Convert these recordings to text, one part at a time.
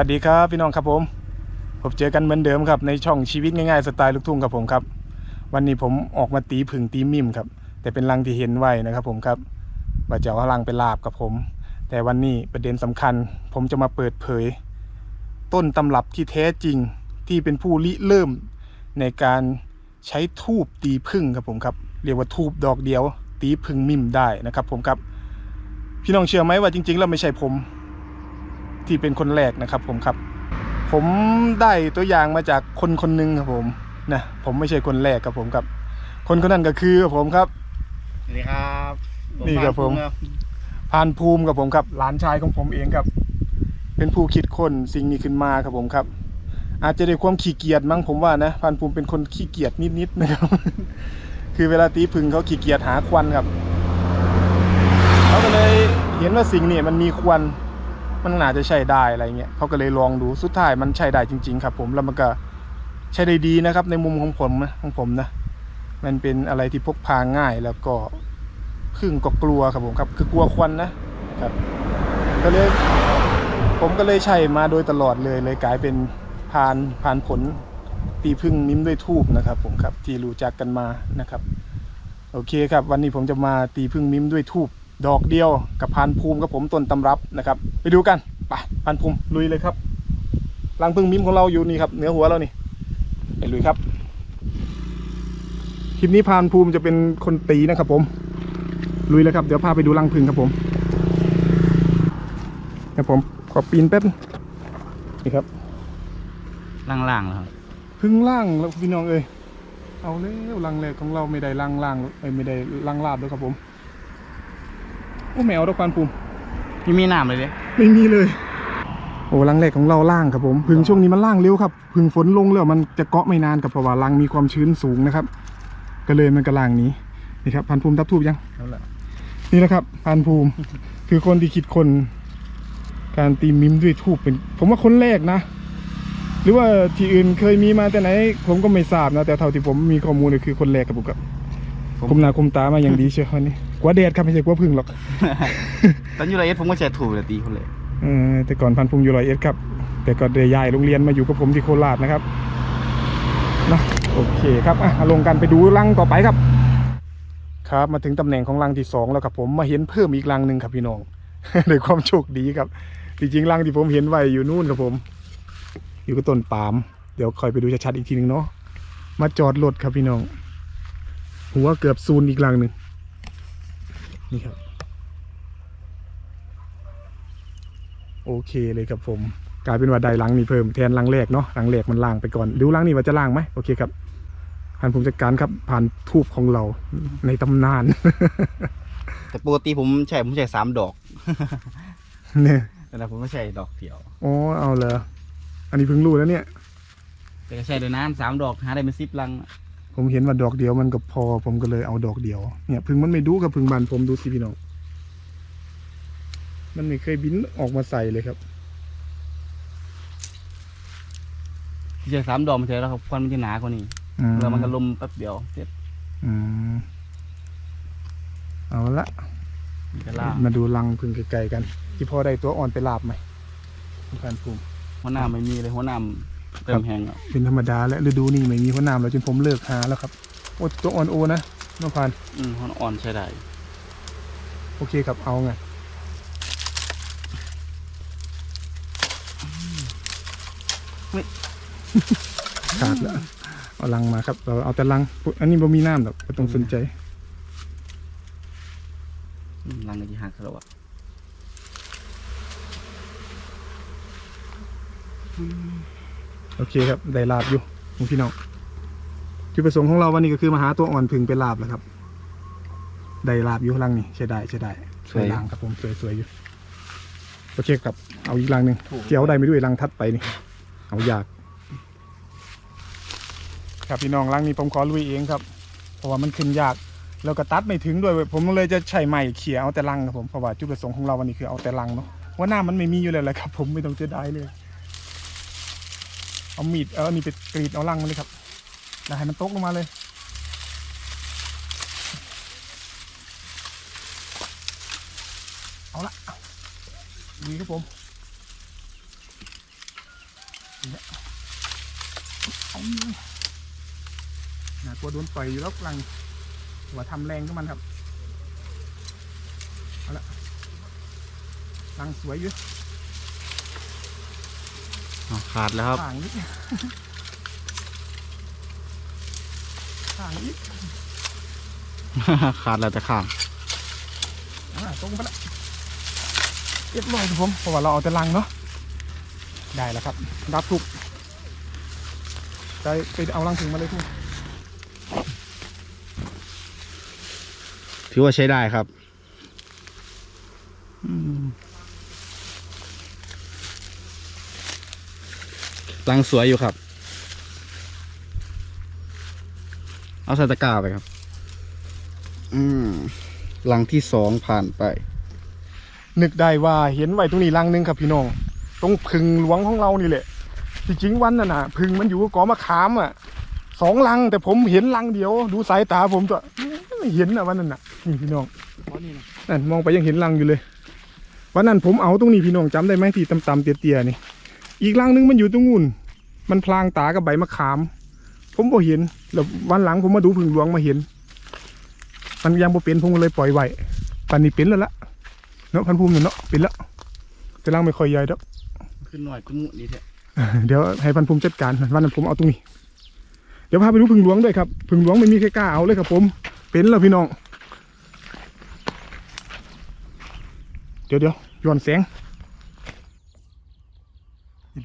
วัสดีครับพี่น้องครับผมผมเจอกันเหมือนเดิมครับในช่องชีวิตง่ายๆสไตล์ลูกทุ่งครับผมครับ วันนี้ผมออกมาตีผึ่งตีมิมครับ แต่เป็นรังที่เห็นไว้นะครับผมครับว่าจะเอารังไปลาบกับผม แต่วันนี้ประเด็นสำคัญ ผมจะมาเปิดเผย ต้นตำรับที่แท้จริงที่เป็นผู้ริเริ่ม ในการใช้ทูบตีผึ่งครับผมครับเรียกว่าทูบดอกเดียว ตีผึ่งมิมได้นะครับผมครับ พี่น้องเชื่อไหมว่าจริง ๆ แล้วไม่ใช่ผม ที่เป็นคนแรกนะครับผมครับ ผมได้ตัวอย่างมาจากคนคนหนึ่งครับผมนะผมไม่ใช่คนแรกครับผมครับ คนคนนั้นก็คือผมครับสวัสดีครับนี่ครับผมพานภูมิกับผมครับ หลานชายของผมเองครับ เป็นผู้คิดค้นสิ่งนี้ขึ้นมาครับผมครับ อาจจะด้วยความขี้เกียจมั้งผมว่านะพานภูมิเป็นคนขี้เกียจนิดๆนะครับ คือเวลาตีพึ่งเขาขี้เกียจหาควันครับเขาก็เลยเห็นว่าสิ่งนี้มันมีควัน มันน่าจะใช้ได้อะไรเงี้ยเขาก็เลยลองดูสุดท้ายมันใช้ได้จริง ๆ ครับ ผมแล้วมันก็ใช้ได้ดีนะครับ ในมุมของผมนะของผมนะมันเป็นอะไรที่พกพาง่ายแล้วก็พึ่งก็กลัวครับผมครับ คือกลัวควันนะครับ ก็เลยผมก็เลยใช้มาโดยตลอดเลยเลยกลายเป็นพานพานผลตีพึ่งมิ้มด้วยทูบนะครับ ผมครับที่รู้จักกันมานะครับ โอเคครับ วันนี้ผมจะมาตีพึ่งมิ้มด้วยทูบ ดอกเดียวกับพานภูมิกับผมต้นตำรับนะครับ ไปดูกันไปพานภูมิลุยเลยครับรังพึ่งมิ้มของเราอยู่นี่ครับเหนือหัวเรานี่ไปลุยครับคลิปนี้พานภูมิจะเป็นคนตีนะครับผมลุยเลยครับเดี๋ยวพาไปดูรังพึ่งครับผมครับผมขอปีนแป๊บนี่ครับล่างๆแล้วครับพึ่งล่างแล้วพี่น้องเอ้ยเอาแล้วรังแรกของเราไม่ได้ล่างล่างเอ้ยไม่ได้ล่างลาบด้วยครับผมโอ้แมวดอกพานภูมิพี่มีน้ำเลยดิไม่มีเลย โอ้รังแรกของเราล่างครับผม พึ่งช่วงนี้มันล่างเร็วครับ พึ่งฝนลงแล้วมันจะเกาะไม่นานกับเพราะว่ารังมีความชื้นสูงนะครับ ก็เลยมันก็ล่างหนี้นี่ครับพันภูมิทับทูบยังนั่นแหละนี่นะครับพันภูมิคือคนที่คิดคนการตีมิมด้วยทูบเป็น ผมว่าคนแรกนะ หรือว่าที่อื่นเคยมีมาแต่ไหน ผมก็ไม่ทราบนะ แต่เท่าที่ผมมีข้อมูลเนี่ยคือคนแรกครับผมครับคุมหน้าคุมตามาอย่างดีเชียวคนนี้ กว่าแดดครับไม่ใช่กว่าพึ่งหรอก ตอนอยู่ไรเอสผมก็แชร์ถูกเลยตีคนเลยเออแต่ก่อนพันพุงอยู่ร้อยเอ็ดครับ แต่ก็ได้ย้ายโรงเรียนมาอยู่กับผมที่โคราชนะครับเนอะโอเคครับอะลงกันไปดูรังต่อไปครับ ครับมาถึงตำแหน่งของรังที่สองแล้วครับผมมาเห็นเพิ่มอีกรังหนึ่งครับพี่น้อง ด้วยความโชคดีครับ จริงๆรังที่ผมเห็นไว้อยู่นู่นครับผม อยู่กับต้นปาล์มเดี๋ยวคอยไปดูชัดๆอีกทีหนึ่งเนาะมาจอดรถครับพี่น้องหัวเกือบซูนอีกรังหนึ่ง นี่ครับ โอเคเลยครับผม กลายเป็นว่าได้ลังนี่เพิ่มแทนลังแรกเนาะลังแรกมันล่างไปก่อนดูลังนี่ว่าจะล่างไหมโอเคครับผ่านผมจัดการครับ ผ่านทูบของเราในตำนาน แต่ปกติผมใช่ผมใช้สามดอกเนี่ยแต่ผมไม่ใช่ดอกเดียวอ๋อเอาเลยอันนี้เพิ่งรู้แล้วเนี่ยแต่ก็ใช่ด้วยน้ำสามดอกหาได้เป็นสิบลัง ผมเห็นว่าดอกเดียวมันก็พอ ผมก็เลยเอาดอกเดียว เนี่ยพึ่งมันไม่ดูกับพึ่งบานผมดูสิพี่น้อง มันไม่เคยบินออกมาใส่เลยครับที่ใช้สามดอกมันเถอะแล้วครับควันมันจะหนากว่านี้อืมแล้วมันก็ลมแป๊บเดียวเสร็จอืมเอาละมันจะล่างมาดูรังพึ่งไกลๆกันที่พอได้ตัวอ่อนไปลาบไหมคุณพันภูมิหัวหน้าไม่มีเลยหัวหน้า เติมแห้งแล้วเป็นธรรมดาและฤดูนี้ไม่มีหัวหน้ำแล้วจนผมเลิกหาแล้วครับโอ้ตัวอ่อนโอนะน้องพันอืมหัวอ่อนใช้ได้โอเคครับเอาไงขาดแล้วเอาลังมาครับ เราเอาแต่ลังปุ๊บอันนี้บ่มีน้ำหรอกไม่ต้องสนใจอืมลังก็จะหักแล้วอะ โอเคครับได้ลาบอยู่ของพี่น้องจุดประสงค์ของเราวันนี้ก็คือมาหาตัวอ่อนพึ่งไปลาบแหล้วครับได้ลาบอยู่ลังนี่ใช่ได้ใช่ได้สวยลังครับผมสวยสวยอยู่โอเคครับเอาอีกลังหนึ่งเจียวได้ไม่ด้วยลังทัดไปนี่เอายาก ครับพี่น้องลังนี้ผมขอลุยเองครับ เพราะว่ามันขึ้นยากแล้วก็ตัดไม่ถึงด้วย ผมเลยจะใช้ไม้เขี่ยเอาแต่ลังครับผมเพราะว่าจุดประสงค์ของเราวันนี้คือเอาแต่ลังเนาะว่าหน้ามันไม่มีอยู่เลยแหละครับ ผมไม่ต้องเสียดายเลย เอามีดเออมีดไปกรีดเอาลังมันเลยครับแล้วให้มันตกลงมาเลยเอาละดีครับผมน่ากลัวโดนปล่อยอยู่แล้วกลังหัวทำแรงก็มันครับเอาละลังสวยอยู่ ขาดแล้วครับห่างนิดห่างอีกขาดแล้วแต่ข้างอ่าตรงไปละเรียบร้อยครับผมเพราะว่าเราเอาแต่ลังเนาะได้แล้วครับ รับถูกไปไปเอาลังถึงมาเลยทุกถือว่าใช้ได้ครับ รังสวยอยู่ครับ เอาใส่ตะกร้าไปครับ อืมรังที่สองผ่านไป นึกได้ว่าเห็นไว้ตรงนี้ลังหนึงครับพี่น้อง ตรงพึงหลวงของเรานี่แหละ จริงๆวันน่ะนะพึงมันอยู่กับกอมะขามอะสองลังแต่ผมเห็นลังเดียว ดูสายตาผมตัวไม่เห็นอะวันนั้นน่ะนี่พี่น้องนั่นมองไปยังเห็นลังอยู่เลย วันนั้นผมเอาตรงนี้พี่น้องจำได้ไหมที่ต่ำๆเตี้ยๆนี่ อีกลังหนึงมันอยู่ตรงนู้นมันพลางตากับใบมะขาม ผมบ่เห็นแล้ววันหลังผมมาดูพึงหลวงมาเห็น มันยังบ่เป็นผมก็เลยปล่อยไว้ปันนี้เป็นแล้วละเนาะพันภูมิเนี่ยเนาะเป็นแล้วแต่ร่างไม่ค่อยใหญ่ดอกขึ้นหน่อยขึ้นมุดีแท้เดี๋ยวให้พันภูมิจัดการวันนั้นผมเอาตรงนี้ เดี๋ยวพาไปดูพึ่งหลวงด้วยครับพึ่งหลวงไม่มีใครกล้าเอาเลยครับ ผม เป็นแล้วพี่น้อง เดี๋ยวเดี๋ยวย้อนแสงนี่เ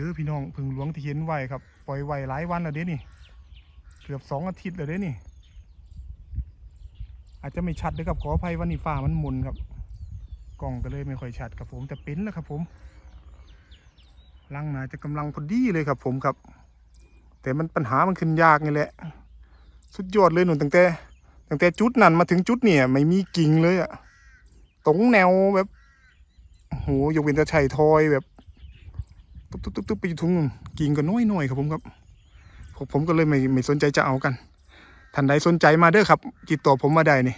ด้อพี่น้องพึ่งหลวงที่เห็นไว้ครับปล่อยไว้หลายวันแล้วเด้นี่เกือบสองอาทิตย์แล้วเด้นี่ อาจจะไม่ชัดเลยครับขออภัยวันนี้ฟ้ามันมุนครับกล้องก็เลยไม่ค่อยชัดครับผมแต่เป็นแล้วครับ ผมลังนาจะกำลังพอดีเลยครับ ผมครับ แต่มันปัญหามันขึ้นยากนี่แหละ สุดยอดเลยหนุนตั้งแต่ตั้งแต่จุดนั้นมาถึงจุดเนี่ยไม่มีกิ่งเลยอะตรงแนวแบบโอ้โหยกเว้นจะชัยทอยแบบ ตุ๊บตุ๊บตุ๊บตุ๊บไปอยู่ทุ่งนู่นกิ่งก็น้อยหน่อยครับผมครับผมผมก็เลยไม่ไม่สนใจจะเอากันท่านใดสนใจมาเด้อครับติดต่อผมมาได้นี่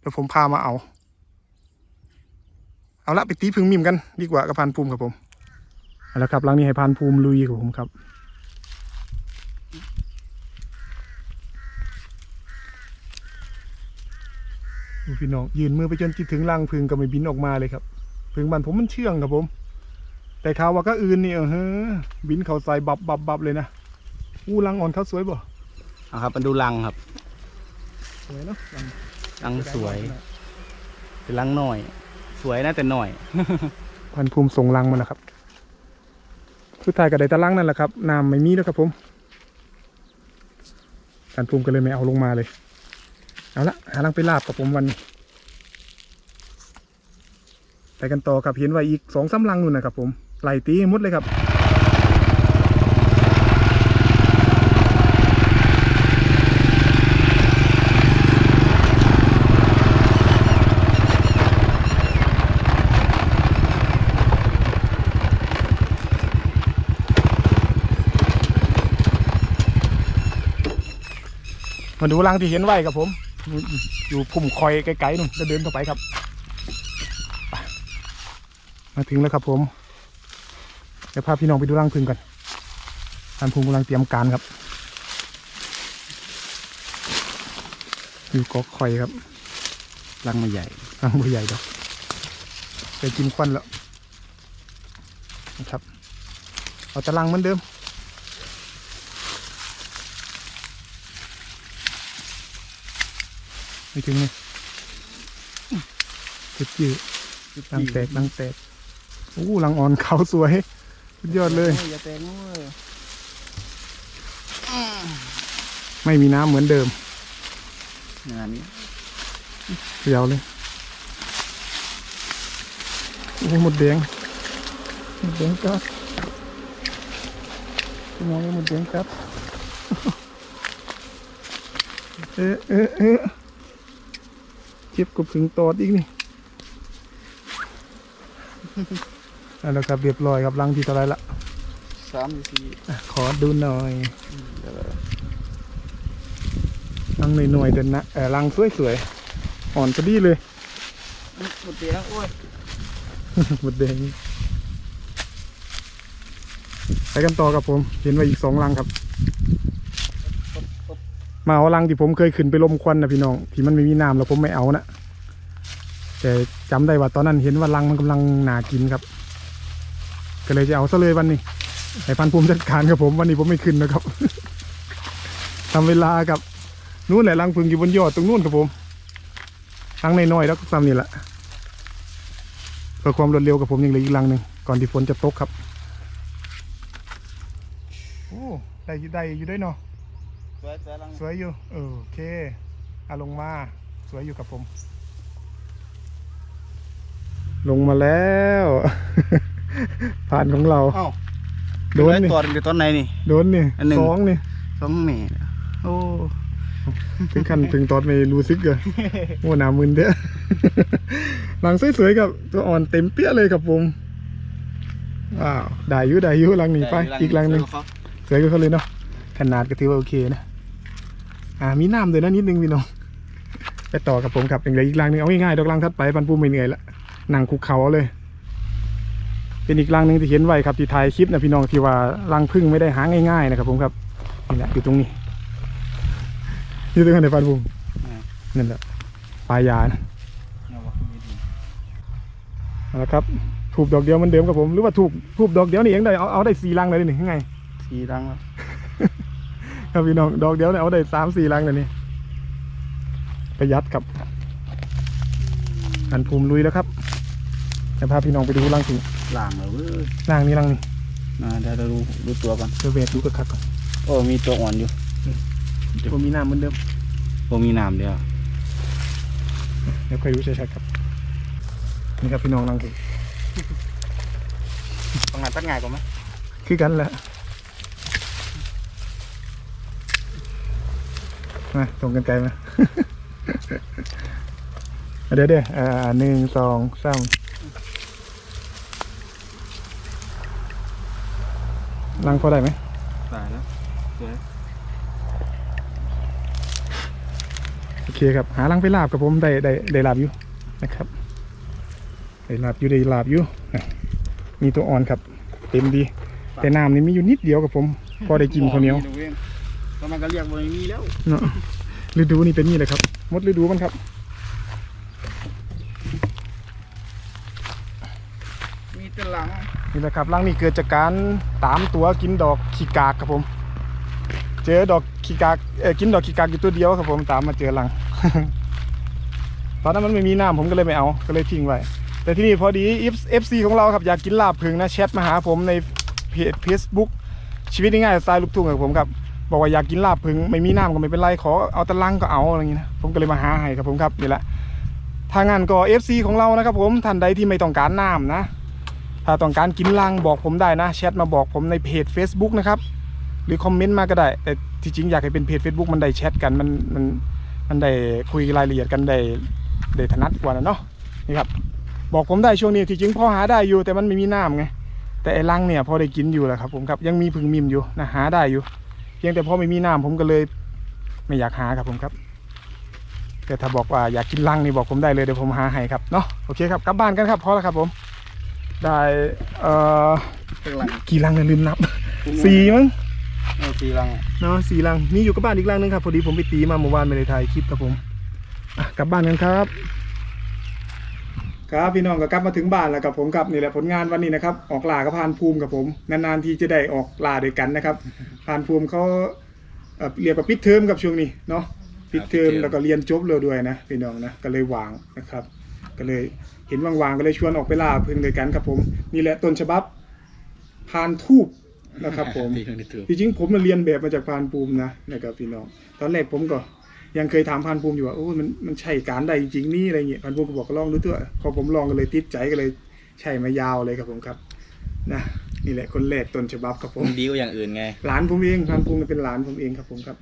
เดี๋ยวผมพามาเอา เอาละไปตีพึ่งมิมกัน ดีกว่ากับพานภูมิครับผมเอาละครับหลังนี้ให้พานภูมิลุยครับผมครับพี่น้องยืนมือไปจนคิดถึงรังพึ่งก็ไม่บินออกมาเลยครับ พึ่งบ้านผมมันเชื่องครับผม แต่ข่าวว่าก็อื่นนี่เออเฮ้อบินเขาใส่บับบับบับเลยนะอู้รังอ่อนเขาสวยบ่เอาครับมาดูรังครับสวยเนาะรังรังสวยเป็นรังหน่อย สวยนะแต่หน่อยพันภูมิส่งรังมาแล้วครับสุดท้ายก็ได้แตะลังนั่นแหละครับน้ำไม่มีแล้วครับผมพันภูมิก็เลยไม่เอาลงมาเลยเอาละหาลังไปลาบกับผมวันนี้ไปกันต่อครับเห็นไว้อีกสองสามลังนู่นนะครับผม ไหลตีให้หมดเลยครับมาดูรังที่เห็นไว้ครับผม อยู่พุ่มคอยไกลๆนู่นจะเดินต่อไปครับ มาถึงแล้วครับผม ดี๋ยวพาพี่น้องไปดูรังพึ่งกันท่านภูมิกำลังเตรียมการครับอยู่กอกคอยครับรังไม่ใหญ่รังบัวใหญ่ดอกไปกินควันแล้วนะครับ เอาแต่รังเหมือนเดิม ไม่ถึงเลยจุดยืดรังแตกรังแตกโอ้รังอ่อนเขาสวย สุดยอดเลย อย่าแตงเลยไม่มีน้ำเหมือนเดิมงานนี้เสียวเลย โอ้หมดแดงหมดแดงกัดมองเลยหมดแดงกัดเอ๊ะเอ๊ะเอ๊ะเจ็บกับถึงตอดอีกนี่ เอาละครับเรียบร้อยครับลังที่เท่าไรละสามสี่อะขอดูหน่อยลังหน่อยๆเดินนะเออลังสวยๆอ่อนพอดีเลยหมดเตียงโอ้ยหมดแดงไปกันต่อครับผม เห็นไว้อีกสองลังครับ มาเอาลังที่ผมเคยขึ้นไปลมควันนะพี่น้อง ที่มันไม่มีน้ำแล้วผมไม่เอานะแต่จำได้ว่าตอนนั้นเห็นว่าลังมันกำลังหนากินครับ ก็เลยจะเอาซะเลยวันนี้ให้พันภูมิจัดการครับผมวันนี้ผมไม่ขึ้นนะครับทำเวลากับนู่นแหละลังพึงอยู่บนยอดตรงนู่นครับผมลังน้อยๆแล้วก็ซ้ำนี่แหละเพื่อความรวดเร็วกับผมยังเหลืออีกลังหนึ่งก่อนที่ฝนจะตกครับโอ้ได้อยู่ได้อยู่ด้วยเนาะสวยสวยลังสวยอยู่เออโอเคอาลงมาสวยอยู่กับผม ลงมาแล้ว ผ่านของเรา เอ้าโดนนี่ ตัวอยู่ต้นไหนนี่ โดนนี่อันหนึ่ง สองนี่สองเมตรโอ้ถึงขั้นถึงตอนไม่รู้สึกเลยโอ้หนามึนเด้อหลังสวยๆกับตัวอ่อนเต็มเปี้ยเลยครับผมว้าวได้อยุได้อยุลังนี้ไป อีกลังหนึ่งสวยกว่าเขาเลยเนาะขนาดก็ถือว่าโอเคนะอ่ามีน้ำด้วยนะนิดนึงพี่น้องไปต่อกับผมครับอย่างไรอีกรังหนึงเอาง่ายๆดอกรังทัดไปปันปูไม่เหนื่อยละนั่งคุกเขาเอาเลย เป็นอีกรังหนึ่งที่เห็นไว้ครับที่ถ่ายคลิปนะพี่น้องที่ว่ารังพึ่งไม่ได้หาง่ายๆนะครับ ผมครับนี่แหละอยู่ตรงนี้อยู่ตรงไหนปันปูนั่นแหละปลายยานะเอาละครับถูกดอกเดียวเหมันเดิมครับผมหรือว่าถูกถูกดอกเดียวนี่เองได้เอาเอาได้สี่รังเลยนี่ยังไงสี่ลังแล้วครับพี่น้องดอกเดียวเนี่ยเอาได้สามสี่ลังเลยนี่ประหยัดครับอันภูมิลุยแล้วครับจะพาพี่น้องไปดูรังถึง ล่างแล้วเว้ยรังนี้รังนี้นะเดี๋ยวเราดูดูตัวก่อนเดี๋ยวเวทดูกระคักก่อนโอ้มีตัวอ่อนอยู่ผมมีน้ำเหมือนเดิมโอ้มีน้ำเดียวเดี๋ยวค่อยดูชัดๆครับ นี่ครับพี่น้องรังถึงตรงไหนตัดง่ายกว่าไหมคือกันแหละมาตรงกันไกลไหมาเดี๋ยวเดี๋ยวอ่าหนึ่งสองสาม รังพอได้ไหมได้แล้วสวยโอเคครับ หาลังไปลาบกับผมได้ได้ได้ลาบอยู่นะครับได้ลาบอยู่ได้ลาบอยู่อะมีตัวอ่อนครับเต็มดี แต่น้ำนี่มีอยู่นิดเดียวกับผม พอได้กินข้าวเหนียวก็มันก็เรียกว่าไม่มีแล้วเนาะฤดูนี่เป็นนี่เลยครับหมดฤดูมันครับ นี่แหละครับรังนี่เกิดจากการตามตัวกินดอกขี้กากครับผม เจอดอกขี้กากเออกินดอกขี้กากอยู่ตัวเดียวครับผมตามมาเจอรัง ตอนนั้นมันไม่มีน้ำผมก็เลยไม่เอาก็เลยทิ้งไว้แต่ที่นี่พอดีเอฟซีของเราครับอยากกินลาบผึ่งนะแชทมาหาผมในเพจเฟซบุ๊กชีวิตง่ายสไตล์ลูกทุ่งกับผมครับบอกว่าอยากกินลาบผึ่งไม่มีน้ำก็ไม่เป็นไรขอเอาตะลังก็เอาอะไรอย่างนี้นะผมก็เลยมาหาให้ครับผมครับนี่แหละทางงานก็ FC ของเรานะครับผมท่านใดที่ไม่ต้องการน้ำนะ ถ้าต้องการกินลังบอกผมได้นะแชทมาบอกผมในเพจ Facebook นะครับหรือคอมเมนต์มาก็ได้ แต่ที่จริงอยากให้เป็นเพจ Facebook มันได้แชทกันมันมันมันได้คุยรายละเอียดกันได้ได้ถนัดกว่านะเนาะนี่ครับบอกผมได้ช่วงนี้ที่จริงพอหาได้อยู่ แต่มันไม่มีน้ำไงแต่ไอ้ลังเนี่ยพอได้กินอยู่แหละครับผมครับยังมีพึ่งมิมอยู่นะหาได้อยู่ เพียงแต่พอไม่มีน้ำผมก็เลยไม่อยากหาครับผมครับ แต่ถ้าบอกว่าอยากกินลังนี่บอกผมได้เลยเดี๋ยวผมหาให้ครับเนาะโอเคครับกลับบ้านกันครับพอแล้วครับผม ได้เอ่อเป็นหลังกี่ลังเนี่ยลืมนับ สี่มั้งเออสี่หลังเนาะสี่ลังมีอยู่กับบ้านอีกลังนึงครับ พอดีผมไปตีมาเมื่อวานไม่ได้ถ่ายคลิปครับผมอะกลับบ้านกันครับ ครับพี่น้องก็กลับมาถึงบ้านแล้วกับผมครับนี่แหละผลงานวันนี้นะครับ ออกล่ากับพานภูมิกับผมนานๆที่จะได้ออกล่าด้วยกันนะครับพานภูมิเขาเอ่อเรียกว่าปิดเทอมกับช่วงนี้เนาะปิดเทอมแล้วก็เรียนจบเลยด้วยนะพี่น้องนะก็เลยวางนะครับ ก็เลยเห็นว่างๆก็เลยชวนออกไปล่าพึ่งด้วยกันครับผมนี่แหละต้นฉบับพานทูบนะครับผมตีคนที่ถูกจริงๆผมมาเรียนแบบมาจากพานภูมินะนะครับพี่น้องตอนแรกผมก็ยังเคยถามพานภูมิอยู่ว่าโอ้มันมันใช่การได้จริงๆนี่อะไรเงี้ยพานภูมิก็บอกก็ลองดูตัวพอผมลองก็เลยติดใจก็เลยใช่มายาวเลยครับผมครับนะนี่แหละคนแรกต้นฉบับครับผมมันดีกว่าอย่างอื่นไงหลานผมเองพานภูมิเป็นหลานผมเองครับผมครับ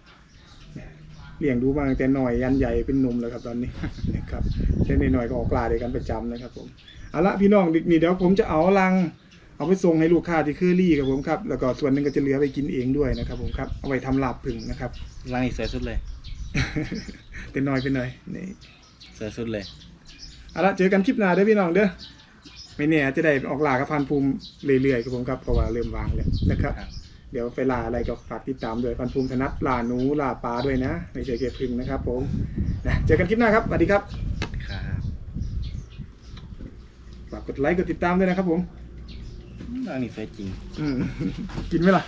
เลี้ยงดูมาตั้งแต่หน่อยยันใหญ่เป็นหนุ่มเลยครับตอนนี้นะครับเล่นหน่อยๆก็ออกลาด้วยกันประจำนะครับผมเอาละพี่น้องนี่เดี๋ยวผมจะเอาลัง เอาไปส่งให้ลูกค้าที่คือรี่ครับผมครับแล้วก็ส่วนหนึ่งก็จะเหลือไปกินเองด้วยนะครับผมครับเอาไปทำลาบผึ่งนะครับหลังอีกสวยสุดเลยเป็นหน่อยเป็นหน่อยนี่สวยสุดเลยเอาละเจอกันคลิปหน้าเด้อพี่น้องเด้อไม่แน่อาจจะได้ออกลากับพันภูมิเรื่อยๆครับผมครับเพราะว่าเริ่มวางแล้วนะครับครับ เดี๋ยวไปล่าอะไรก็ฝากติดตามด้วยพันภูมิธนัทล่าหนูล่าปลาด้วยนะ ไม่ใช่แค่พึ่งนะครับผมนะเจอกันคลิปหน้าครับสวัสดีครับครับฝากกดไลค์กดติดตามด้วยนะครับผมอันนี้เฟซจริงอืมกินไหมล่ะ